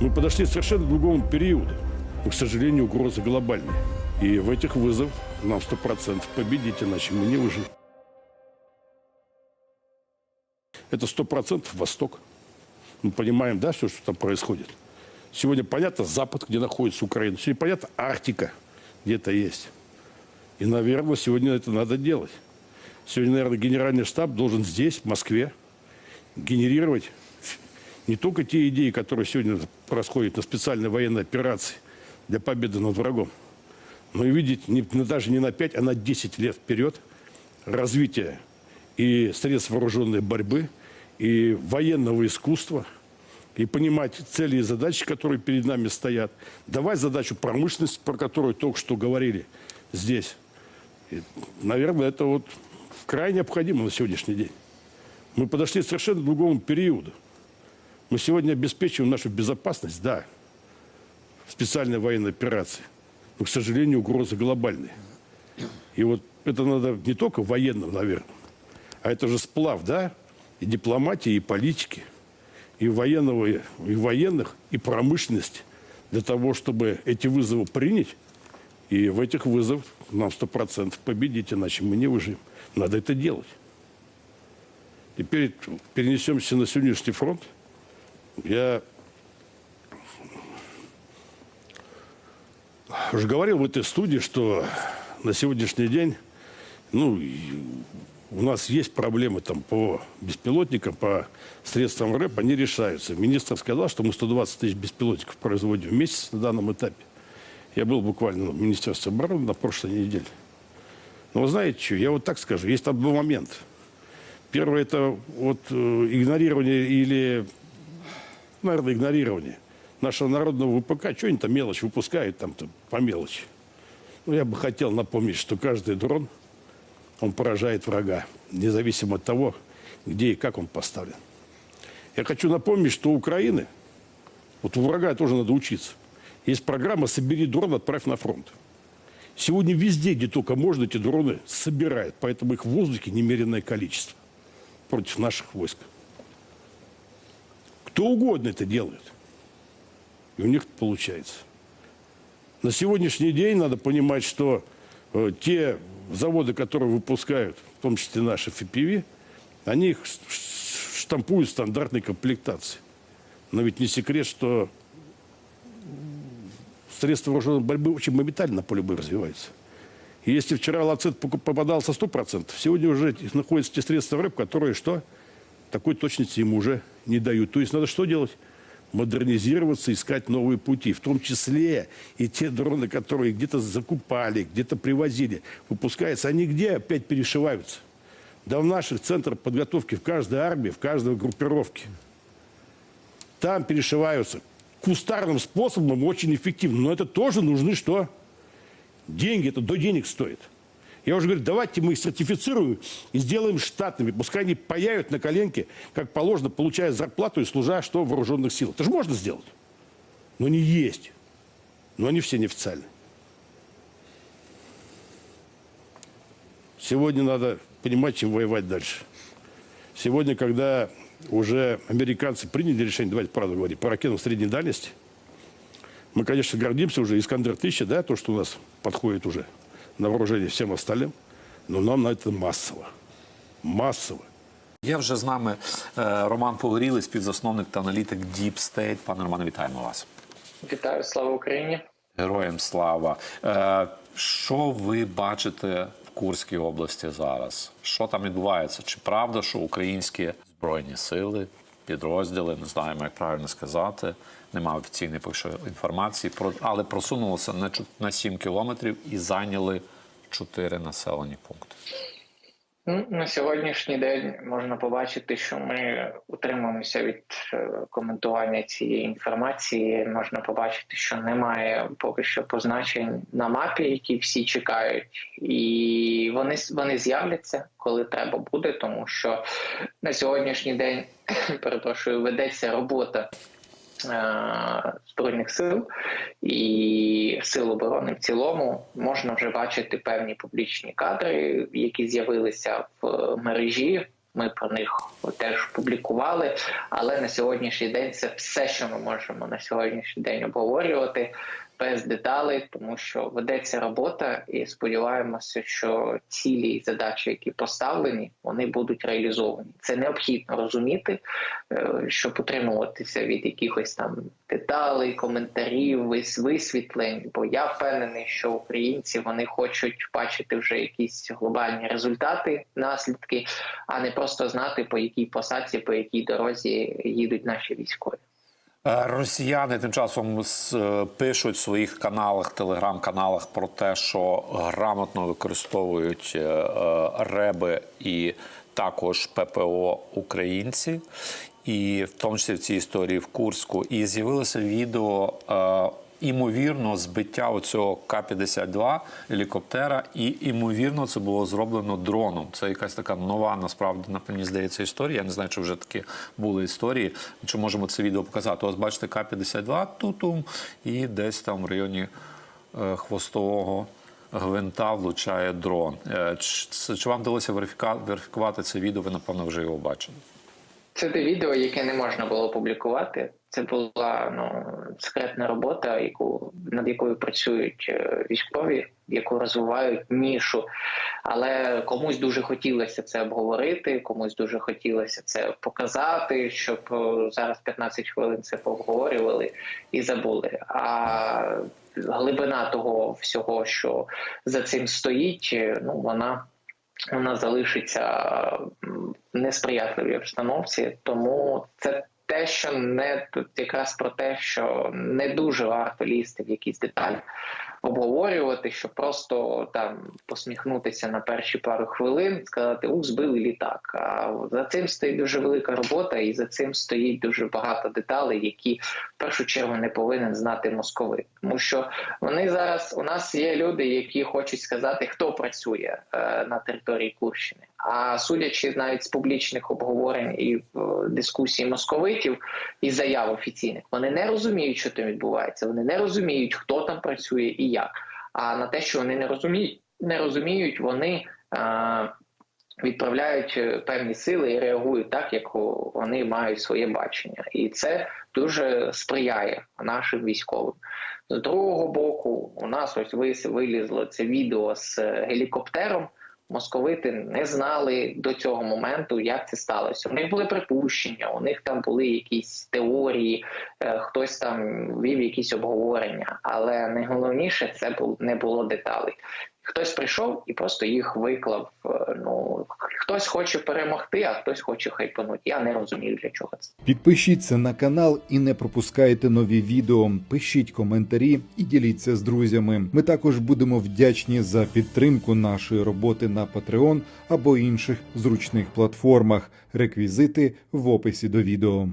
Мы подошли к совершенно другому периоду. Но, к сожалению, угроза глобальная. И в этих вызовах нам 100% победить, иначе мы не выживем. Это 100% Восток. Мы понимаем, да, все, что там происходит. Сегодня понятно Запад, где находится Украина. Сегодня понятно Арктика, где-то есть. И, наверное, сегодня это надо делать. Сегодня, наверное, генеральный штаб должен здесь, в Москве, генерировать не только те идеи, которые сегодня происходят на специальной военной операции для победы над врагом, но и видеть не, даже не на 5, а на 10 лет вперед развитие и средств вооруженной борьбы, и военного искусства, и понимать цели и задачи, которые перед нами стоят, давать задачу промышленности, про которую только что говорили здесь. И, наверное, это вот крайне необходимо на сегодняшний день. Мы подошли к совершенно другому периоду. Мы сегодня обеспечиваем нашу безопасность, да, специальной военной операции. Но, к сожалению, угроза глобальная. И вот это надо не только военным, наверное, а это же сплав, да, и дипломатии, и политики, и военного, и военных, и промышленности для того, чтобы эти вызовы принять. И в этих вызовах нам 100% победить, иначе мы не выживем. Надо это делать. Теперь перенесемся на сегодняшний фронт. Я уже говорил в этой студии, что на сегодняшний день ну, у нас есть проблемы там по беспилотникам, по средствам РЭП, они решаются. Министр сказал, что мы 120 тысяч беспилотников производим в месяц на данном этапе. Я был буквально в Министерстве обороны на прошлой неделе. Но вы знаете что, я вот так скажу, есть там два момента. Первое – это вот э, игнорирование или, наверное, игнорирование нашего народного ВПК. Что они там мелочь выпускают там-то по мелочи? Ну, я бы хотел напомнить, что каждый дрон, он поражает врага, независимо от того, где и как он поставлен. Я хочу напомнить, что у Украины, вот у врага тоже надо учиться, есть программа «Собери дрон, отправь на фронт». Сегодня везде, где только можно, эти дроны собирают, поэтому их в воздухе немеренное количество против наших войск. Кто угодно это делает. И у них это получается. На сегодняшний день надо понимать, что э, те заводы, которые выпускают, в том числе наши FPV, они их штампуют в стандартной комплектации. Но ведь не секрет, что средства вооруженной борьбы очень моментально на поле боя развиваются. И если вчера ланцет поку- попадался 100%, сегодня уже находятся те средства РЭП, которые что? Такой точности ему уже не дают. То есть надо что делать? Модернизироваться, искать новые пути. В том числе и те дроны, которые где-то закупали, где-то привозили, выпускаются. Они где опять перешиваются? Да в наших центрах подготовки, в каждой армии, в каждой группировке. Там перешиваются кустарным способом очень эффективно. Но это тоже нужны что? Деньги, это до денег стоит. Я уже говорю, давайте мы их сертифицируем и сделаем штатными. Пускай они паяют на коленке, как положено, получая зарплату и служа что вооруженных силах. Это же можно сделать. Но не есть. Но они все неофициальны. Сегодня надо понимать, чем воевать дальше. Сегодня, когда уже американцы приняли решение, давайте правду говорить, по ракетам средней дальности, мы, конечно, гордимся уже Искандер-1000, да, то, что у нас подходит уже на вооружение всем остальным, но нам на это массово. Массово. Є вже з нами е, Роман Погорілий, співзасновник та аналітик Deep State. Пане Романе, вітаємо вас. Вітаю, слава Україні. Героям слава. Е, що ви бачите в Курській області зараз? Що там відбувається? Чи правда, що українські збройні сили, підрозділи, не знаємо, як правильно сказати, немає офіційної поки що інформації, про- але просунулися на, на 7 кілометрів і зайняли 4 населені пункти. Ну, на сьогоднішній день можна побачити, що ми утримуємося від е, коментування цієї інформації. Можна побачити, що немає поки що позначень на мапі, які всі чекають, і вони вони з'являться, коли треба буде, тому що на сьогоднішній день перепрошую, ведеться робота. Е, Збройних сил. І сил оборони в цілому можна вже бачити певні публічні кадри, які з'явилися в мережі. Ми про них теж публікували. Але на сьогоднішній день це все, що ми можемо на сьогоднішній день обговорювати без деталей, тому що ведеться робота, і сподіваємося, що цілі і задачі, які поставлені, вони будуть реалізовані. Це необхідно розуміти, е, щоб утримуватися від якихось там деталей, коментарів, вис- висвітлень. Бо я впевнений, що українці вони хочуть бачити вже якісь глобальні результати, наслідки, а не просто знати по якій посадці, по якій дорозі їдуть наші військові. Е, Росіяни тим часом е, пишуть в своїх каналах, телеграм-каналах про те, що грамотно використовують е, реби і також ППО українці, і в тому числі в цій історії в Курську. І з'явилося відео. Імовірно, збиття оцього К-52 гелікоптера, і імовірно, це було зроблено дроном. Це якась така нова, насправді, на мені здається, історія. Я не знаю, чи вже такі були історії. Чи можемо це відео показати? Ось бачите, К-52 тутум, і десь там в районі е, хвостового гвинта влучає дрон. Е, Чи, чи вам вдалося верифікувати це відео? Ви напевно вже його бачили. Це те відео, яке не можна було публікувати. Це була ну секретна робота, яку над якою працюють е, військові, яку розвивають нішу. Але комусь дуже хотілося це обговорити, комусь дуже хотілося це показати, щоб е, зараз 15 хвилин це пообговорювали і забули. А глибина того всього, що за цим стоїть, е, ну вона вона залишиться в несприятливій обстановці, тому це те, що не тут якраз про те, що не дуже варто лізти в якісь деталі, обговорювати, щоб просто там посміхнутися на перші пару хвилин, сказати у збили літак. А за цим стоїть дуже велика робота, і за цим стоїть дуже багато деталей, які в першу чергу не повинен знати московит. Тому що вони зараз у нас є люди, які хочуть сказати, хто працює е, на території Курщини. А судячи навіть з публічних обговорень і е, дискусій московитів і заяв офіційних, вони не розуміють, що там відбувається. Вони не розуміють, хто там працює і як. А на те, що вони не розуміють, не розуміють, вони. Е, Відправляють е, певні сили і реагують так, як вони мають своє бачення, і це дуже сприяє нашим військовим. З другого боку, у нас ось вилізло це відео з е, гелікоптером. Московити не знали до цього моменту, як це сталося. У них були припущення, у них там були якісь теорії, е, хтось там вів якісь обговорення, але найголовніше це не було деталей. Хтось прийшов і просто їх виклав. е, Ну хтось хоче перемогти, а хтось хоче хайпанути. Я не розумію для чого це. Підпишіться на канал і не пропускайте нові відео. Пишіть коментарі і діліться з друзями. Ми також будемо вдячні за підтримку нашої роботи на Patreon або інших зручних платформах. Реквізити в описі до відео.